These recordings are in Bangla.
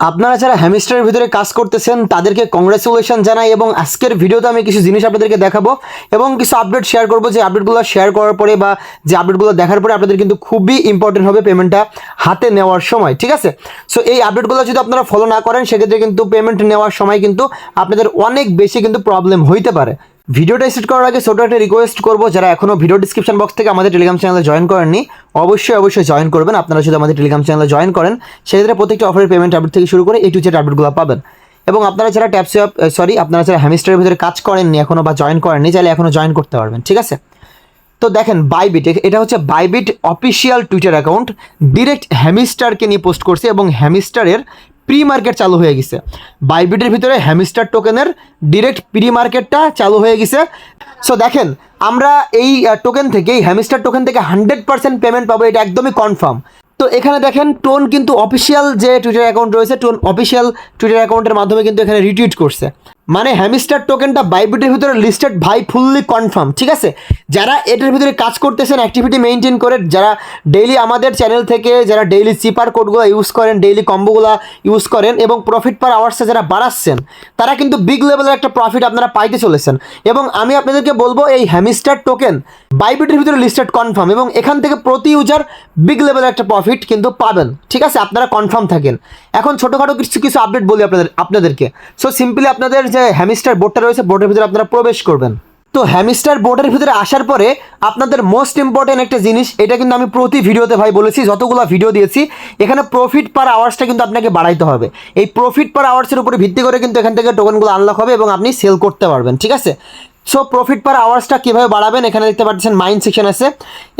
আপনারা যারা হ্যামিস্টারের ভিতরে কাজ করতেছেন, তাদেরকে কংগ্রেচুলেশন জানাই এবং আজকের ভিডিওতে আমি কিছু জিনিস আপনাদেরকে দেখাবো এবং কিছু আপডেট শেয়ার করব। যে আপডেটগুলো শেয়ার করার পরে বা যে আপডেটগুলো দেখার পরে আপনাদের কিন্তু খুবই ইম্পর্টেন্ট হবে পেমেন্টটা হাতে নেওয়ার সময়, ঠিক আছে? সো এই আপডেটগুলো যদি আপনারা ফলো না করেন, সেক্ষেত্রে কিন্তু পেমেন্ট নেওয়ার সময় কিন্তু আপনাদের অনেক বেশি কিন্তু প্রবলেম হইতে পারে। ভিডিওটা স্টার্ট করার আগে ছোটো একটা রিকোয়েস্ট করব, যারা এখনও ভিডিও ডিসক্রিপশন বক্স থেকে আমাদের টেলিগ্রাম চ্যানেলে জয়েন করেননি, অবশ্যই অবশ্যই জয়েন করবেন। আপনারা যদি আমাদের টেলিগ্রাম চ্যানেলে জয়েন করেন, সেক্ষেত্রে প্রত্যেকটা অফারের পেমেন্ট আপডেট থেকে শুরু করে এই টু জেড আপডেটগুলো পাবেন। এবং আপনারা যারা ট্যাপসে সরি আপনারা যারা হ্যামিস্টারের ভিতরে কাজ করেননি এখনও বা জয়েন করেননি, চাইলে এখনও জয়েন করতে পারবেন, ঠিক আছে? তো দেখেন বাইবিট এটা হচ্ছে Bybit official Twitter account direct হ্যামিস্টারকে নিয়ে পোস্ট করছে এবং হ্যামিস্টারের প্রি মার্কেট চালু হয়ে গেছে। বাইবিটের ভিতরে হ্যামিস্টার টোকেনের ডিরেক্ট প্রি মার্কেটটা চালু হয়ে গেছে। সো দেখেন, আমরা এই টোকেন থেকে, এই হ্যামিস্টার টোকেন থেকে হান্ড্রেড পার্সেন্ট পেমেন্ট পাবো, এটা একদমই কনফার্ম তো, এখানে দেখেন টোন কিন্তু অফিসিয়াল যে টুইটার অ্যাকাউন্ট রয়েছে টোন অফিসিয়াল টুইটার অ্যাকাউন্টের মাধ্যমে কিন্তু এখানে রিটুইট করছে। মানে হ্যামিস্টার টোকেনটা বাইবিটের ভিতরে লিস্টেড ভাই ফুললি কনফার্ম ঠিক আছে? যারা এটার ভিতরে কাজ করতেছেন অ্যাক্টিভিটি মেনটেন করে, যারা ডেইলি আমাদের চ্যানেল থেকে, যারা ডেইলি চিপার কোডগুলো ইউজ করেন ডেইলি কম্বোগুলো ইউজ করেন এবং প্রফিট পার আওয়ার্সে যারা বাড়াচ্ছেন, তারা কিন্তু বিগ লেভেলের একটা প্রফিট আপনারা পাইতে চলেছেন। এবং আমি আপনাদেরকে বলব, এই হ্যামিস্টার টোকেন বাইবিটের ভিতরে লিস্টেড কনফার্ম এবং এখান থেকে প্রতি ইউজার বিগ লেভেলের একটা প্রফিট কিন্তু পাবেন, ঠিক আছে? আপনারা কনফার্ম থাকেন। এখন ছোটোখাটো কিছু কিছু আপডেট বলি আপনাদের, আপনাদেরকে। সো সিম্পলি আপনাদের যে হ্যামিস্টার বোর্ডটা রয়েছে বোর্ডের ভিতরে আপনারা প্রবেশ করবেন। তো হ্যামিস্টার বোর্ডের ভিতরে আসার পরে আপনাদের মোস্ট ইম্পর্টেন্ট একটা জিনিস, এটা কিন্তু আমি প্রতি ভিডিওতে ভাই বলেছি, যতগুলো ভিডিও দিয়েছি, এখানে প্রফিট পার আওয়ার্সটা কিন্তু আপনাকে বাড়াইতে হবে। এই প্রফিট পার আওয়ার্সের উপরে ভিত্তি করে কিন্তু এখান থেকে টোকেনগুলো আনলক হবে এবং আপনি সেল করতে পারবেন, ঠিক আছে? সো প্রফিট পার আওয়ার্সটা কীভাবে বাড়াবেন? এখানে দেখতে পাচ্ছেন মাইন্ড সেকশন আছে।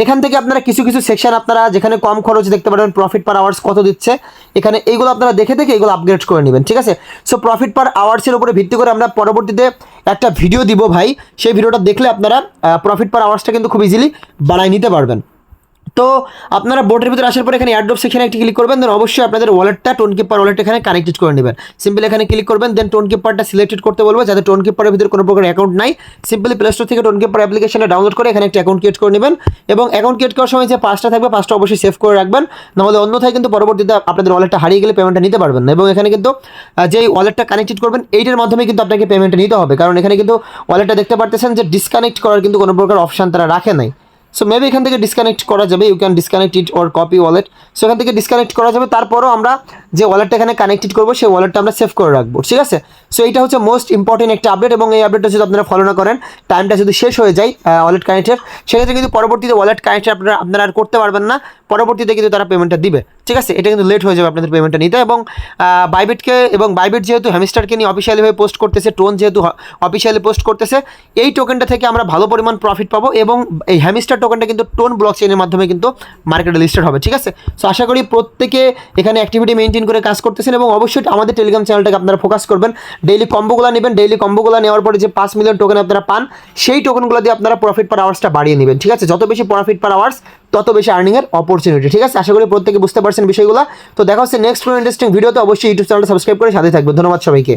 এখান থেকে আপনারা কিছু কিছু সেকশন আপনারা যেখানে কম খরচ দেখতে পারবেন প্রফিট পার আওয়ার্স কত দিচ্ছে, এখানে এইগুলো আপনারা দেখে দেখে এগুলো আপগ্রেড করে নেবেন, ঠিক আছে? সো প্রফিট পার আওয়ার্সের উপরে ভিত্তি করে আমরা পরবর্তীতে একটা ভিডিও দিব ভাই। সেই ভিডিওটা দেখলে আপনারা প্রফিট পার আওয়ার্সটা কিন্তু খুব ইজিলি বাড়াই নিতে পারবেন। তো আপনারা বোর্ডের ভিতরে আসার পর এখানে অ্যাড্রপ সেকশনে একটি ক্লিক করবেন দেন অবশ্যই আপনাদের ওয়ালেটটা টোন কিপার ওয়ালেট এখানে কানেক্টেড করে নেবেন। সিম্পলি এখানে ক্লিক করবেন দেন টোন কিপারটা সিলেক্টেড করতে বলব, যাতে টোন কিপারের ভিতরে কোনো প্রকার অ্যাকাউন্ট নাই। সিম্পলি প্লে স্টোর থেকে টোন কিপার অ্যাপ্লিকেশনে ডাউনলোড করে এখানে একটা অ্যাকাউন্ট ক্রিয়েট করে নেবেন এবং অ্যাকাউন্ট ক্রিয়েট করার সময় যে পাঁচটা থাকবে পাঁচটা অবশ্যই সেভ করে রাখবেন। নাহলে অন্যথায় কিন্তু পরবর্তীতে আপনাদের ওয়ালেটটা হারিয়ে গেলে পেমেন্টটা নিতে পারবেন না। এবং এখানে কিন্তু যেই ওয়ালেটটা কানেক্টেড করবেন, এইটার মাধ্যমে কিন্তু আপনাকে পেমেন্টটা নিতে হবে। কারণ এখানে কিন্তু ওয়ালেটটা দেখতে পারতেছেন যে ডিসকানেক্ট করার কিন্তু কোনো প্রকার অপশান তারা রাখে নাই। সো মেবি এখান থেকে ডিসকানেক্ট করা যাবে। You can disconnect it or copy wallet so এখান থেকে ডিসকানেক্ট করা যাবে। তারপরও আমরা যে ওয়ালেটটা এখানে কানেক্টেড করব, সেই ওয়ালেটটা আমরা সেভ করে রাখব, ঠিক আছে? সো এইটা হচ্ছে মোস্ট ইম্পর্টেন্ট একটা আপডেট এবং এই আপডেটটা যদি আপনারা ফলো না করেন টাইমটা যদি শেষ হয়ে যায় ওয়ালেট কানেক্টের সেক্ষেত্রে কিন্তু পরবর্তীতে ওয়ালেট কানেক্টেড আপনারা আপনারা আর করতে পারবেন না। পরবর্তীতে কিন্তু তারা পেমেন্টটা দিবে, ঠিক আছে? এটা কিন্তু লেট হয়ে যাবে আপনাদের পেমেন্টটা নিতে এবং বাইবিটকে এবং বাইবিট যেহেতু হ্যামিস্টারকে নিয়ে অফিসিয়ালিভাবে পোস্ট করতেছে টোন যেহেতু অফিসিয়ালি পোস্ট করতেছে, এই টোকেনটা থেকে আমরা ভালো পরিমাণ প্রফিট পাবো এবং এই হ্যামিস্টার টোকেনটা কিন্তু টোন ব্লক চেইনের মাধ্যমে কিন্তু মার্কেটে লিস্টেড হবে, ঠিক আছে? সো আশা করি প্রত্যেকে এখানে অ্যাক্টিভিটি মেনটেন করে কাজ করতেছেন এবং অবশ্যই আমাদের টেলিগ্রাম চ্যানেলটাকে আপনারা ফোকাস করবেন। ডেইলি কম্বোগুলো নেবেন। ডেইলি কম্বোগুলো নেওয়ার পরে যে পাঁচ মিলিয়ন টোকেন আপনারা পান, সেই টোকেনগুলো দিয়ে আপনারা প্রফিট পার আওয়ার্সটা বাড়িয়ে নেবেন, ঠিক আছে? যত বেশি প্রফিট পার আওয়ার্স তত বেশি আর্নিংয়ের অপরচুনিটি ঠিক আছে? আশা করি প্রত্যেকে বুঝতে পারছেন বিষয়গুলো। তো দেখা হচ্ছে নেক্সট ইন্টারেস্টিং ভিডিওতে অবশ্যই ইউটিউব চ্যানেলটা সাবস্ক্রাইব করে সাথে থাকবে ধন্যবাদ সবাইকে।